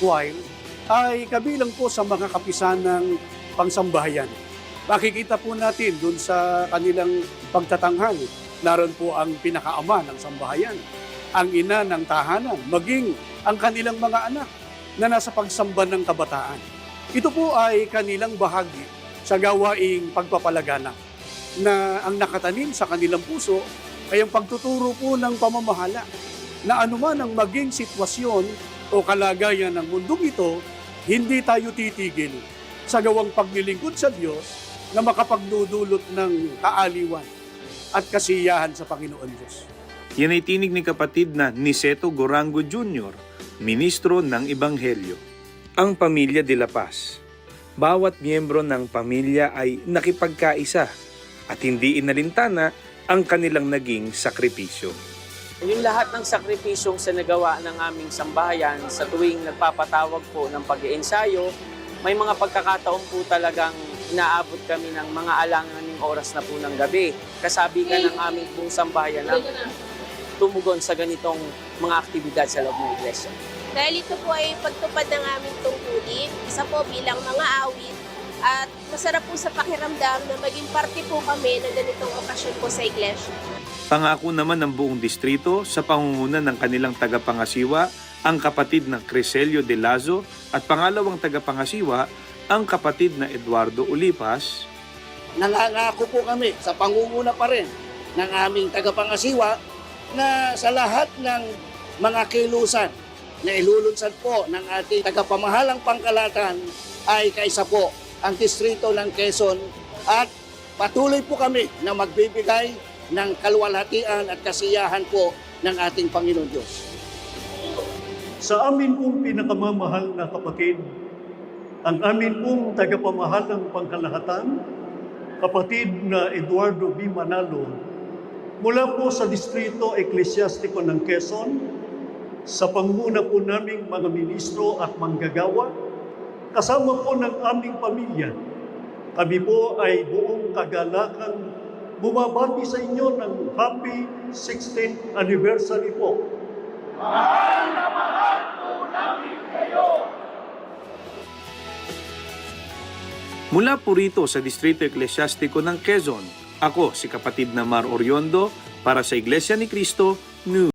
while ay kabilang po sa mga kapisan ng pangsambahayan. Makikita po natin dun sa kanilang pagtatanghal, naroon po ang pinakaama ng sambahayan, ang ina ng tahanan, maging ang kanilang mga anak na nasa pagsamba ng kabataan. Ito po ay kanilang bahagi sa gawaing pagpapalaganap na ang nakatanim sa kanilang puso ay ang pagtuturo po ng pamamahala na anuman ang maging sitwasyon o kalagayan ng mundong ito, hindi tayo titigil sa gawang paglilingkod sa Diyos na makapagdudulot ng kaaliwan at kasiyahan sa Panginoon Diyos. Yan ay tinig ni kapatid na Niceto Gorango Jr., ministro ng Ebanghelyo. Ang pamilya de la Paz. Bawat miyembro ng pamilya ay nakipagkaisa at hindi inalintana ang kanilang naging sakripisyo. Yung lahat ng sakripisyong sa nagawa ng aming sambahayan sa tuwing nagpapatawag po ng pag-iensayo, may mga pagkakataon po talagang inaabot kami ng mga alanganing oras na po ng gabi. Kasabi ka ng aming pong sambahayan na tumugon sa ganitong mga aktibidad sa loob ng iglesia. Dahil ito po ay pagtupad ng aming tungkulin, isa po bilang mga awit, at masarap po sa pakiramdam na maging parte po kami ng ganitong okasyon po sa iglesia. Pangako naman ng buong distrito sa pangunguna ng kanilang tagapangasiwa, ang kapatid na Criselio de Lazo at pangalawang tagapangasiwa, ang kapatid na Eduardo Ulipas, nangangako po kami sa pangunguna pa rin ng aming tagapangasiwa na sa lahat ng mga kilusan na ilulunsad po ng ating tagapamahalang pangkalatan ay kaisa po ang distrito ng Quezon at patuloy po kami na magbibigay ng kaluwalhatian at kasiyahan po ng ating Panginoon Diyos. Sa amin pong pinakamamahal na kapatid, ang amin pong tagapamahalang pangkalahatan, kapatid na Eduardo B. Manalo, mula po sa Distrito Eklesyastiko ng Quezon, sa panguna po naming mga ministro at manggagawa, kasama po ng aming pamilya, kami po ay buong kagalakan bumabati sa inyo ng happy 16th anniversary po Mula po rito sa Distrito Eklesyastiko ng Quezon, ako si kapatid na Mar Oriondo para sa Iglesia ni Cristo News.